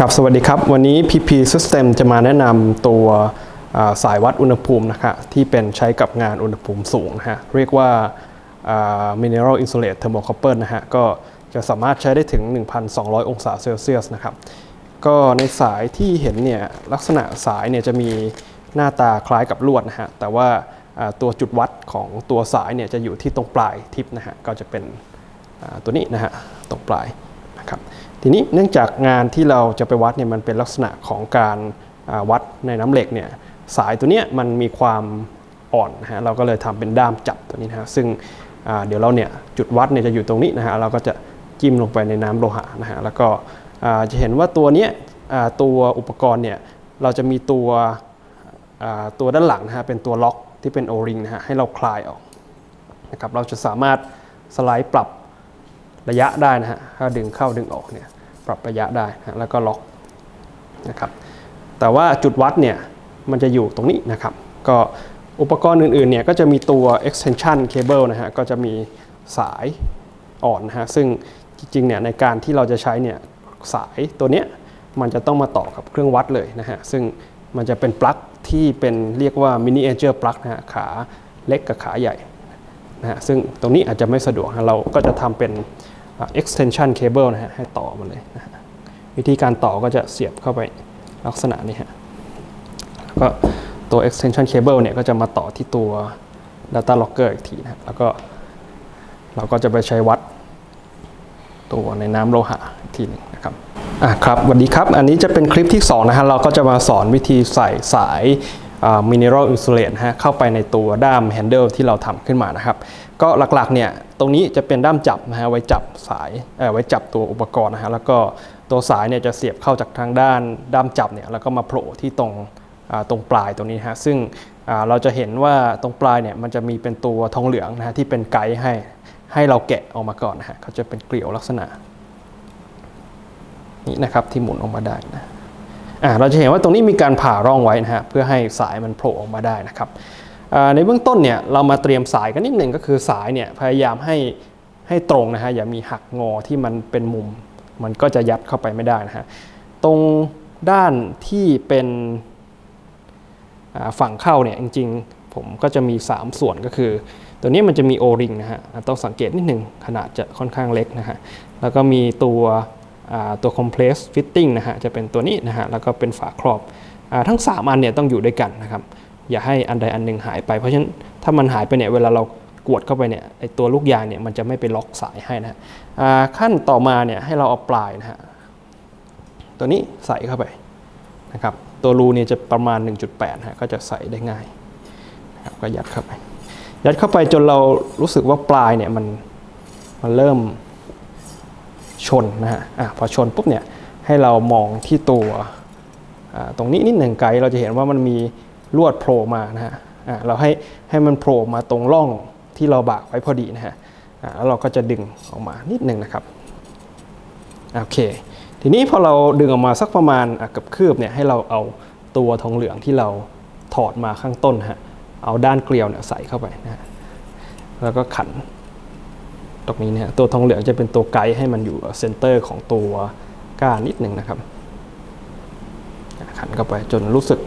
ครับ สวัสดีครับ วันนี้ PP System จะมาแนะนำตัวสายวัดอุณหภูมินะครับที่เป็นใช้กับงานอุณหภูมิสูงนะฮะ เรียกว่า Mineral Insulate Thermocouple นะฮะ ก็จะสามารถใช้ได้ถึง 1,200 องศาเซลเซียสนะครับ ก็ในสายที่เห็นเนี่ย ลักษณะสายเนี่ยจะมีหน้าตาคล้ายกับลวดนะฮะ แต่ว่าตัวจุดวัดของตัวสายเนี่ยจะอยู่ที่ตรงปลายทิปนะฮะ ก็จะเป็นตัวนี้นะฮะ ตรงปลายนะครับ ทีนี้เนื่องจากงานที่เราจะไปวัดเนี่ยมันเป็นลักษณะของการวัดในน้ำเหล็กเนี่ยสายตัวเนี้ยมันมีความอ่อนนะฮะเราก็เลยทำเป็นด้ามจับตัวนี้นะฮะซึ่งเดี๋ยวเราเนี่ยจุดวัดเนี่ยจะอยู่ตรงนี้นะฮะเราก็จะจิ้มลงไปในน้ำโลหะนะฮะแล้วก็จะเห็นว่าตัวเนี้ยตัวอุปกรณ์เนี่ยเราจะมีตัวตัวด้านหลังนะฮะเป็นตัวล็อกที่เป็น O-ring นะฮะให้เราคลายออกนะครับเราจะสามารถสไลด์ปรับระยะได้นะฮะถ้าดึงเข้าดึงออกเนี่ย ปรับระยะได้นะแล้วก็ล็อกนะครับแต่ว่าจุดวัดเนี่ยมันจะอยู่ตรงนี้นะครับ ก็อุปกรณ์อื่นๆเนี่ยก็จะมีตัว extension cable นะฮะก็จะมีสายอ่อนนะฮะซึ่งจริงๆเนี่ยในการที่เราจะใช้เนี่ยสายตัวเนี้ยมันจะต้องมาต่อกับเครื่องวัดเลยนะฮะซึ่งมันจะเป็นปลั๊กที่เป็นเรียกว่า miniature plug นะฮะขาเล็กกับขาใหญ่นะฮะซึ่งตรงนี้อาจจะไม่สะดวกนะเราก็จะทำเป็น extension cable นะฮะให้ต่อมาเลยนะฮะวิธีการต่อก็จะเสียบเข้าไปลักษณะนี้ฮะแล้วก็ตัว extension cable เนี่ยก็จะมาต่อที่ตัว data logger อีกทีนะแล้วก็เราก็จะไปใช้วัดตัวในน้ำโลหะอีกทีหนึงนะครับอะครับสวัสดีครับ อันนี้จะเป็นคลิปที่ 2 นะฮะ เราก็จะมาสอนวิธีใส่สายอ่า mineral insulate นฮะเข้าไปในตัวด้าม handle ที่เราทำขึ้นมานะครับ ก็หลักๆเนี่ยตรงนี้จะเป็นด้ามจับนะฮะไว้จับสายเอ่อไว้จับตัวอุปกรณ์นะฮะแล้วก็ตัวสายเนี่ยจะเสียบเข้าจากทางด้านด้ามจับเนี่ยแล้วก็มาโผล่ที่ตรงตรงปลายตรงนี้ฮะซึ่งเราจะเห็นว่าตรงปลายเนี่ยมันจะมีเป็นตัวทองเหลืองนะฮะที่เป็นไกด์ให้ให้เราแกะออกมาก่อนนะฮะเขาจะเป็นเกลียวลักษณะนี้นะครับที่หมุนออกมาได้นะอ่าเราจะเห็นว่าตรงนี้มีการผ่าร่องไว้นะฮะเพื่อให้สายมันโผล่ออกมาได้นะครับ ในเบื้องต้นเนี่ยเรามาเตรียมสายกันนิดหนึ่งก็คือสายเนี่ยพยายามให้ให้ตรงนะฮะอย่ามีหักงอที่มันเป็นมุม มันก็จะยัดเข้าไปไม่ได้นะฮะตรงด้านที่เป็นฝั่งเข้าเนี่ยจริงๆ ผมก็จะมี 3 ส่วนก็คือ ตัวนี้มันจะมี O-ring นะฮะต้องสังเกตนิดหนึ่งขนาดจะค่อนข้างเล็กนะฮะแล้วก็มีตัวตัว compress fitting นะฮะจะเป็นตัวนี้นะฮะแล้วก็เป็นฝาครอบอทั้ง 3 อันเนี่ยต้องอยู่ด้วยกันนะครับ อย่าให้อันใดอันหนึ่งหายไป เพราะฉะนั้นถ้ามันหายไปเนี่ยเวลาเรากวดเข้าไปเนี่ยไอตัวลูกยางเนี่ยมันจะไม่ไปล็อกสายให้นะฮะขั้นต่อมาเนี่ยให้เราเอาปลายนะฮะตัวนี้ใส่เข้าไปนะครับตัวรูเนี่ยจะประมาณ 1.8ฮะก็จะใส่ได้ง่ายนะครับก็ยัดเข้าไป ยัดเข้าไปจนเรารู้สึกว่าปลายเนี่ยมันมันเริ่มชนนะฮะอะพอชนปุ๊บเนี่ยให้เรามองที่ตัวตรงนี้นิดหนึ่งไกลเราจะเห็นว่ามันมี ลวดโผล่มานะฮะอะเราให้ให้มันโผล่มาตรงร่องที่เราบากไว้พอดีนะฮะอะแล้วเราก็จะดึงออกมานิดนึงนะครับโอเค ทีนี้พอเราดึงออกมาสักประมาณอะเกือบคืบเนี่ยให้เราเอาตัวทองเหลืองที่เราถอดมาข้างต้นฮะเอาด้านเกลียวเนี่ยใส่เข้าไปนะฮะแล้วก็ขันตรงนี้เนี่ยตัวทองเหลืองจะเป็นตัวไกด์ให้มันอยู่เซนเตอร์ของตัวก้านนิดหนึ่งนะครับขันเข้าไปจนรู้สึก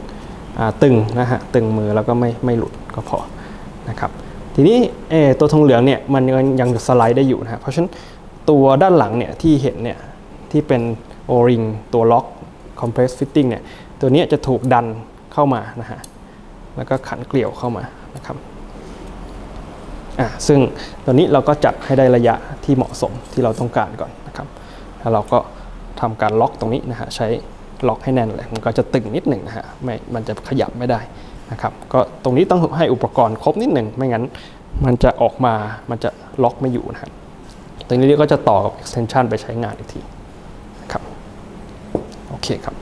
ตึงนะฮะตึงมือแล้วก็ไม่ไม่หลุดก็พอนะครับทีนี้ตัวทองเหลืองเนี่ยมันยังยังสไลด์ได้อยู่นะฮะเพราะฉะนั้นตัวด้านหลังเนี่ยที่เห็นเนี่ยที่เป็น O-ring ตัวล็อก compress fitting เนี่ยตัวนี้จะถูกดันเข้ามานะฮะแล้วก็ขันเกลียวเข้ามานะครับอะซึ่งตัวนี้เราก็จัดให้ได้ระยะที่เหมาะสมที่เราต้องการก่อนนะครับแล้วเราก็ทำการล็อกตรงนี้นะฮะใช้ ล็อกให้แน่นเลยมันก็จะตึงนิดหนึ่งนะฮะไม่มันจะขยับไม่ได้นะครับก็ตรงนี้ต้องให้อุปกรณ์ครบนิดหนึ่งไม่งั้นมันจะออกมามันจะล็อกไม่อยู่นะฮะตรงนี้ก็จะต่อกับ extension ไปใช้งานอีกทีครับโอเคครับ